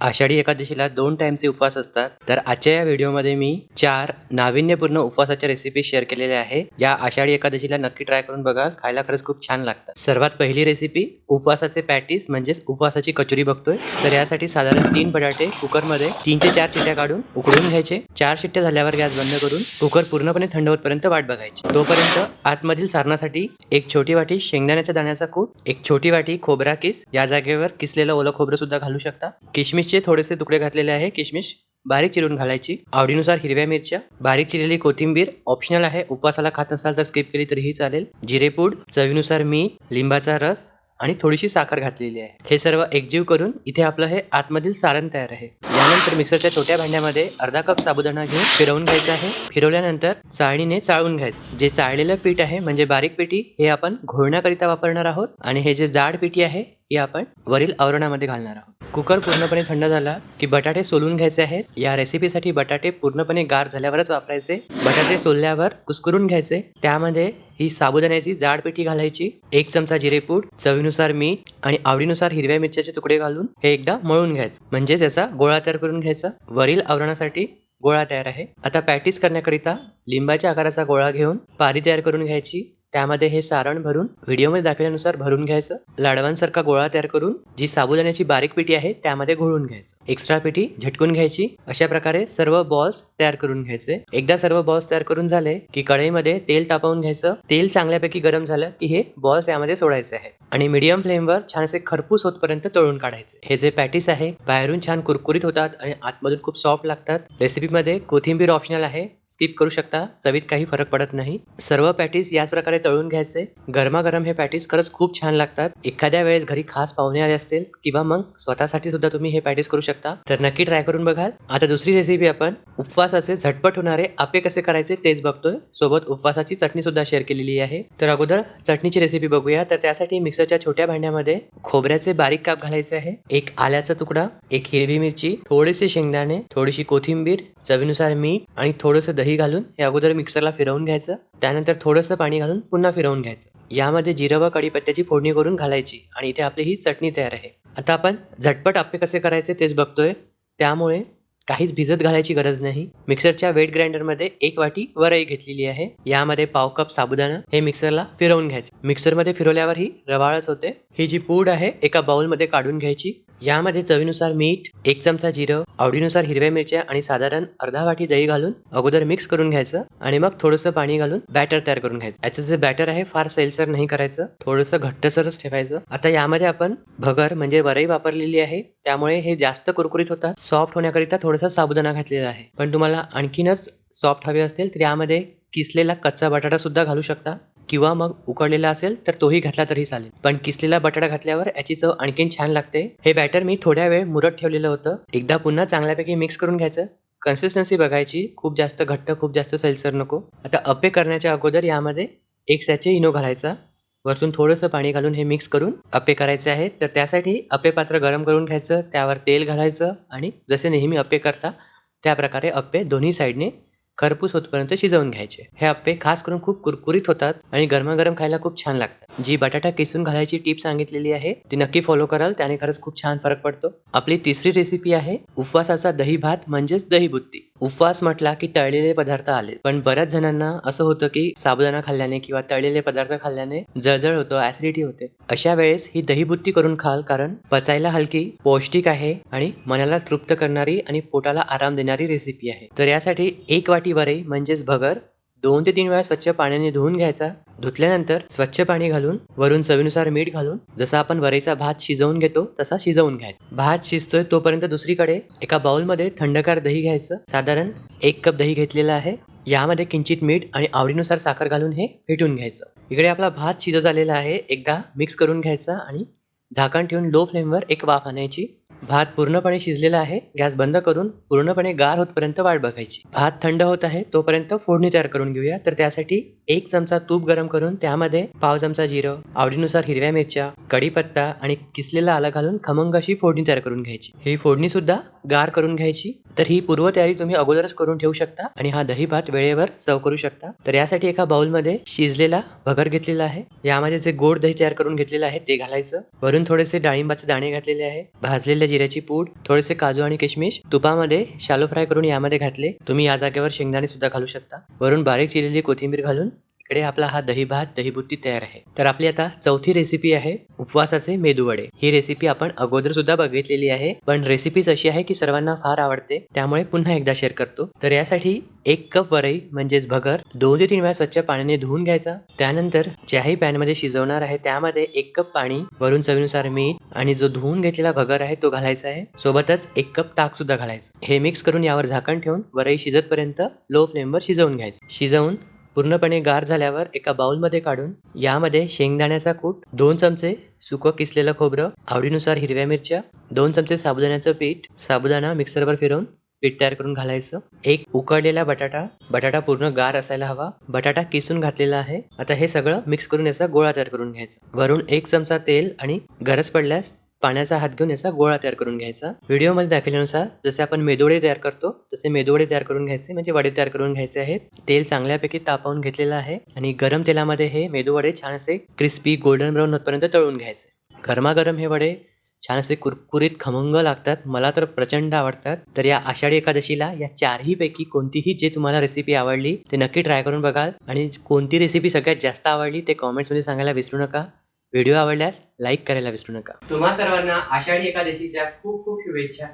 आषाढी एकादशीला दोन टाइमचे उपवास असतात. तर आजच्या या व्हिडिओमध्ये मी चार नाविन्यपूर्ण उपवासाच्या रेसिपी शेअर केलेल्या आहे. या आषाढी एकादशीला नक्की ट्राय करून बघा खायला खरंच खूप छान लागतात. सर्वात पहिली रेसिपी उपवासाचे पॅटीस म्हणजेच उपवासाची कचोरी बघतोय. तर यासाठी साधारण तीन बटाटे कुकरमध्ये तीन ते चार चिट्ट्या काढून उकडून घ्यायचे. चार शिट्ट्या झाल्यावर गॅस बंद करून कुकर पूर्णपणे थंड होतपर्यंत वाट बघायची. तोपर्यंत आतमधील सारणासाठी एक छोटी वाटी शेंगदाण्याच्या दाण्याचा कूट एक छोटी वाटी खोबरा किस या जागेवर किसलेलं ओलं खोबरं सुद्धा घालू शकता. किशमिश किशमिशचे थोडेसे तुकडे घातलेले आहे किशमिश बारीक चिरून घालायची. आवडीनुसार हिरव्या मिरच्या बारीक चिरलेली कोथिंबीर ऑप्शनल आहे उपवासाला खात नसाल तर स्किप केली तरीही चालेल. जिरेपूड चवीनुसार मीठ लिंबाचा रस आणि थोडीशी साखर घातलेली आहे. हे सर्व एकजीव करून इथे आपलं हे आतमधील सारण तयार आहे. यानंतर मिक्सरच्या छोट्या भांड्यामध्ये अर्धा कप साबुदाणा घेऊन फिरवून घ्यायचा आहे. फिरवल्यानंतर चाळणीने चाळून घ्यायचं. जे चाळलेलं पीठ आहे म्हणजे बारीक पिठी हे आपण घोळण्याकरिता वापरणार आहोत. आणि हे जे जाड पिठी आहे ही आपण वरील आवरणामध्ये घालणार आहोत. कुकर पूर्णपणे थंड झाला की बटाटे सोलून घ्यायचे आहेत. या रेसिपीसाठी बटाटे पूर्णपणे गार झाल्यावरच वापरायचे. बटाटे सोलल्यावर कुस्करून घ्यायचे. त्यामध्ये ही साबुदाण्याची जाड पेटी घालायची. एक चमचा जिरेपूड चवीनुसार मीठ आणि आवडीनुसार हिरव्या मिरच्याचे तुकडे घालून हे एकदा मळून घ्यायचं. म्हणजे त्याचा गोळा तयार करून घ्यायचा. वरील आवरणासाठी गोळा तयार आहे. आता पॅटीस करण्याकरिता लिंबाच्या आकाराचा गोळा घेऊन पारी तयार करून घ्यायची. त्यामध्ये हे सारण भरून व्हिडिओमध्ये दाखवल्यानुसार भरून घ्यायचं. लाडवांसारखा गोळा तयार करून जी साबुदाण्याची बारीक पिठी आहे त्यामध्ये घोळून घ्यायचं. एक्स्ट्रा पिठी झटकून घ्यायची. अशा प्रकारे सर्व बॉल्स तयार करून घ्यायचे. एकदा सर्व बॉल्स तयार करून झाले की कढईमध्ये तेल तापवून घ्यायचं. तेल चांगल्यापैकी गरम झालं की हे बॉल्स यामध्ये सोडायचे आहे आणि मीडियम फ्लेमवर छान असे खरपूस होतपर्यंत तळून काढायचे. हे जे पॅटीस आहे बाहेरून छान कुरकुरीत होतात आणि आतमधून खूप सॉफ्ट लागतात. रेसिपीमध्ये कोथिंबीर ऑप्शनल आहे. स्किप करू शकता. चवीत काही फरक पडत नाही. सर्व पॅटीस याच प्रकारे तळून घ्यायचे. गरमागरम हे पॅटीस खरंच खूप छान लागतात. एखाद्या वेळेस घरी खास पाहुणे आले असतील किंवा मग स्वतःसाठी सुद्धा तुम्ही हे पॅटीस करू शकता. तर नक्की ट्राय करून बघाल. आता दुसरी रेसिपी आपण उपवासाचे झटपट होणारे आपे कसे करायचे तेच बघतोय. सोबत उपवासाची चटणी सुद्धा शेअर केलेली आहे. तर अगोदर चटणीची रेसिपी बघूया. तर त्यासाठी मिक्सरच्या छोट्या भांड्यामध्ये खोबऱ्याचे बारीक काप घालायचे आहे. एक आल्याचा तुकडा एक हिरवी मिरची थोडेसे शेंगदाणे थोडीशी कोथिंबीर चवीनुसार मीठ आणि थोडंसं दही घालून हे अगोदर मिक्सरला फिरवून घ्यायचं. त्यानंतर थोडंसं पाणी घालून पुन्हा फिरवून घ्यायचं. यामध्ये जिरं व कढीपत्त्याची फोडणी करून घालायची आणि इथे आपली ही चटणी तयार आहे. आता आपण झटपट आप्पे कसे करायचे तेच बघतोय. त्यामुळे काहीच भिजत घालायची गरज नाही. मिक्सरच्या वेट ग्राइंडरमध्ये एक वाटी वरई घेतलेली आहे. यामध्ये पाव कप साबुदाणा हे मिक्सरला फिरवून घ्यायचं. मिक्सरमध्ये फिरवल्यावर ही रवाळच होते. ही जी पूड आहे एका बाउलमध्ये काढून घ्यायची. यामध्ये चवीनुसार मीठ एक चमचा जिरं आवडीनुसार हिरव्या मिरच्या आणि साधारण अर्धा वाटी दही घालून अगोदर मिक्स करून घ्यायचं आणि मग थोडंसं पाणी घालून बॅटर तयार करून घ्यायचं. याचं जे बॅटर आहे फार सेलसर नाही करायचं. थोडंसं घट्टसरच ठेवायचं. आता यामध्ये आपण भगर म्हणजे वरई वापरलेली आहे. त्यामुळे हे जास्त कुरकुरीत होतात. सॉफ्ट होण्याकरिता थोडासा साबुदाणा घातलेला आहे. पण तुम्हाला आणखीनच सॉफ्ट हवे असतील तर यामध्ये किसलेला कच्चा बटाटा सुद्धा घालू शकता. किंवा मग उकडलेला असेल तर तोही घातला तरी चालेल. पण किसलेला बटाटा घातल्यावर याची चव आणखीन छान लागते. हे बॅटर मी थोड्या वेळ मुरत ठेवलेलं होतं. एकदा पुन्हा चांगल्यापैकी मिक्स करून घ्यायचं. कन्सिस्टन्सी बघायची. खूप जास्त घट्ट खूप जास्त सैलसर नको. आता अप्पे करण्याच्या अगोदर यामध्ये एक सॅचे इनो घालायचा. वरतून थोडंसं पाणी घालून हे मिक्स करून अप्पे करायचे आहे तर त्यासाठी अप्पे पात्र गरम करून घ्यायचं. त्यावर तेल घालायचं. आणि जसे नेहमी अप्पे करता त्या प्रकारे अप्पे दोन्ही साईडने खरपूस होतपर्यंत शिजवून घ्यायचे. हे अप्पे खास करून खूप कुरकुरीत होतात आणि गरमागरम खायला खूप छान लागतात. जी बटाटा किसून घालायची टीप सांगितलेली आहे ती नक्की फॉलो कराल त्याने खरंच खूप छान फरक पडतो. आपली तिसरी रेसिपी आहे उपवासाचा दही भात म्हणजेच दही बुत्ती. उपवास म्हटला की तळलेले पदार्थ आले पण बऱ्याच जणांना असं होतं की साबुदाणा खाल्ल्याने किंवा तळलेले पदार्थ खाल्ल्याने जळजळ होतो ऍसिडिटी होते. अशा वेळेस ही दहीबुत्ती करून खाल कारण पचायला हलकी पौष्टिक आहे आणि मनाला तृप्त करणारी आणि पोटाला आराम देणारी रेसिपी आहे. तर यासाठी एक वाटी वरई म्हणजेच भगर दोन ते तीन वेळा स्वच्छ पाण्याने धुवून घ्यायचा. धुतल्यानंतर स्वच्छ पाणी घालून वरून चवीनुसार मीठ घालून जसा आपण वरेचा भात शिजवून घेतो तसा शिजवून घ्यायचा. भात शिजतोय तोपर्यंत दुसरीकडे एका बाउलमध्ये थंडकार दही घ्यायचं. साधारण एक कप दही घेतलेलं आहे. यामध्ये किंचित मीठ आणि आवडीनुसार साखर घालून हे फेटून घ्यायचं. इकडे आपला भात शिजत आलेला आहे. एकदा मिक्स करून घ्यायचा आणि झाकण ठेवून लो फ्लेमवर एक वाफ आणायची. भात पूर्णपणे शिजलेला आहे गॅस बंद करून पूर्णपणे गार होतपर्यंत वाट बघायची. भात थंड होत आहे तोपर्यंत फोडणी तयार करून घेऊया. तर त्यासाठी एक चमचा तूप गरम करून त्यामध्ये पाव चमचा जिरं आवडीनुसार हिरव्या मिरच्या कढीपत्ता आणि किसलेला आलं घालून खमंग अशी फोडणी तयार करून घ्यायची. ही फोडणी सुद्धा गार करून घ्यायची. तर ही पूर्वतयारी तुम्ही अगोदरच करून ठेवू शकता आणि हा दही भात वेळेवर सर्व करू शकता. तर यासाठी एका बाउलमध्ये शिजलेला भगर घेतलेला आहे. यामध्ये जे गोड दही तयार करून घेतलेलं आहे ते घालायचं. वरून थोडेसे डाळिंबाचे दाणे घातलेले आहे. भाजलेल्या जिऱ्याची पूड थोडेसे काजू आणि किशमिश तुपामध्ये शालो फ्राय करून यामध्ये घातले. तुम्ही या जागेवर शेंगदाणे सुद्धा घालू शकता. वरून बारीक चिरलेली कोथिंबीर घालून इकडे आपला हा दही भात दहीबुत्ती तयार आहे. तर आपली आता चौथी रेसिपी आहे उपवासाचे मेदूवडे ही रेसिपी आपण अगोदर सुद्धा बघितलेली आहे पण रेसिपीच अशी आहे की सर्वांना फार आवडते त्यामुळे पुन्हा एकदा शेअर करतो. तर यासाठी एक कप वरई म्हणजेच भगर दोन ते तीन वेळा स्वच्छ पाण्याने धुवून घ्यायचा. त्यानंतर ज्याही पॅनमध्ये शिजवणार आहे त्यामध्ये एक कप पाणी वरून चवीनुसार मीठ आणि जो धुवून घेतलेला भगर आहे तो घालायचा आहे. सोबतच एक कप ताक सुद्धा घालायचं. हे मिक्स करून यावर झाकण ठेवून वरई शिजतपर्यंत लो फ्लेमवर शिजवून घ्यायचं. शिजवून पूर्णपणे गार झाल्यावर एका बाउलमध्ये काढून यामध्ये शेंगदाण्याचा कूट दोन चमचे सुकं किसलेलं खोबरं आवडीनुसार हिरव्या मिरच्या दोन चमचे साबुदाण्याचं पीठ साबुदाणा मिक्सरवर फिरवून पीठ तयार करून घालायचं. एक उकडलेला बटाटा बटाटा पूर्ण गार असायला हवा. बटाटा किसून घातलेला आहे. आता हे सगळं मिक्स करून याचा गोळा तयार करून घ्यायचा. वरून एक चमचा तेल आणि गरज पडल्यास पाण्याचा हात घेऊन याचा गोळा तयार करून घ्यायचा. व्हिडिओमध्ये दाखवल्यानुसार जसे आपण मेदोडे तयार करतो तसे मेदोडे तयार करून घ्यायचे म्हणजे वडे तयार करून घ्यायचे आहेत. तेल चांगल्यापैकी तापवून घेतलेलं आहे आणि गरम तेलामध्ये हे मेदू वडे छान असे क्रिस्पी गोल्डन ब्राऊन होतपर्यंत तळून घ्यायचे. गरमागरम हे वडे छान असे कुरकुरीत खमंग लागतात. मला तर प्रचंड आवडतात. तर या आषाढी एकादशीला या चारही पैकी कोणतीही जे तुम्हाला रेसिपी आवडली ते नक्की ट्राय करून बघाल. आणि कोणती रेसिपी सगळ्यात जास्त आवडली ते कॉमेंट्समध्ये सांगायला विसरू नका. व्हिडिओ आवडल्यास लाईक करायला विसरू नका. तुम्हा सर्वांना आषाढी एकादशीच्या खूप खूप शुभेच्छा.